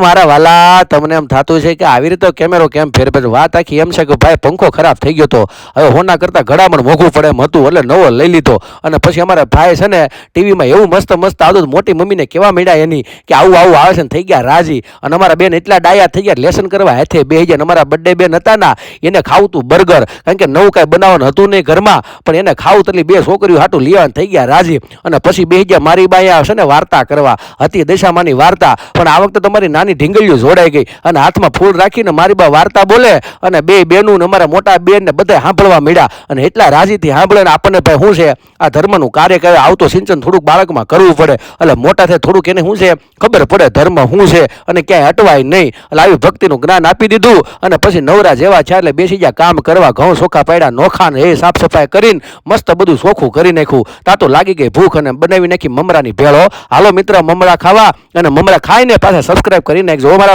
મારા વાલા, તમને એમ થતું છે કે આવી રીતે કેમેરો કેમ ફેરફેર? વાત આખી એમ છે કે ભાઈ, પંખો ખરાબ થઈ ગયો હતો હવે હોના કરતાં ઘડામણ મોઘું પડે એમ હતું એટલે નવો લઈ લીધો. અને પછી અમારા ભાઈ છે ને, ટીવીમાં એવું મસ્ત મસ્ત આવતું મોટી મમ્મીને કેવા મળ્યા એની કે આવું આવું આવે છે ને થઈ ગયા રાજી. અને અમારા બેન એટલા ડાયા થઈ ગયા લેસન કરવા હાથે બે ગયા. અમારા બર્થડે બેન હતા ના, એને ખાવું બર્ગર. કારણ કે નવું કાંઈ બનાવવાનું હતું નહીં ઘરમાં, પણ એને ખાવું તલી બે છોકરીઓ હાટું લેવાનું થઈ ગયા રાજી. અને પછી બે ગયા મારી બાઈ આવશે ને વાર્તા કરવા. હતી દશામાની વાર્તા. પણ આ વખતે તમારી નાની ઢીંગલીઓ જોડાઈ ગઈ અને હાથમાં ફૂલ રાખીને મારી બા વાર્તા બોલે અને બે બેનું અમારા મોટા બેન ને બધા સાંભળવા મળ્યા અને એટલા રાજીથી સાંભળે ને આપણને ભાઈ શું છે? આ ધર્મનું કાર્ય કરે, આવતો સિંચન થોડુંક બાળકમાં કરવું પડે. એટલે મોટા થાય થોડુંક એને શું છે? ખબર પડે ધર્મ શું છે અને ક્યાંય અટવાય નહીં. એટલે આવી ભક્તિનું જ્ઞાન આપી દીધું અને પછી નવરા જેવા છે એટલે બેસી ગયા કામ કરવા, ઘઉં સોખા પાડ્યા નોખા ને એ સાફ સફાઈ કરીને મસ્ત બધું ચોખ્ખું કરી નાખ્યું. તા તો લાગી ગઈ ભૂખ અને બનાવી નાખી મમરાની ભેળો. હાલો મિત્ર, મમરા ખાવા. અને મમરા ખાઈને પાછા સબસ્ક્રાઇબ કરી નાખજો મારા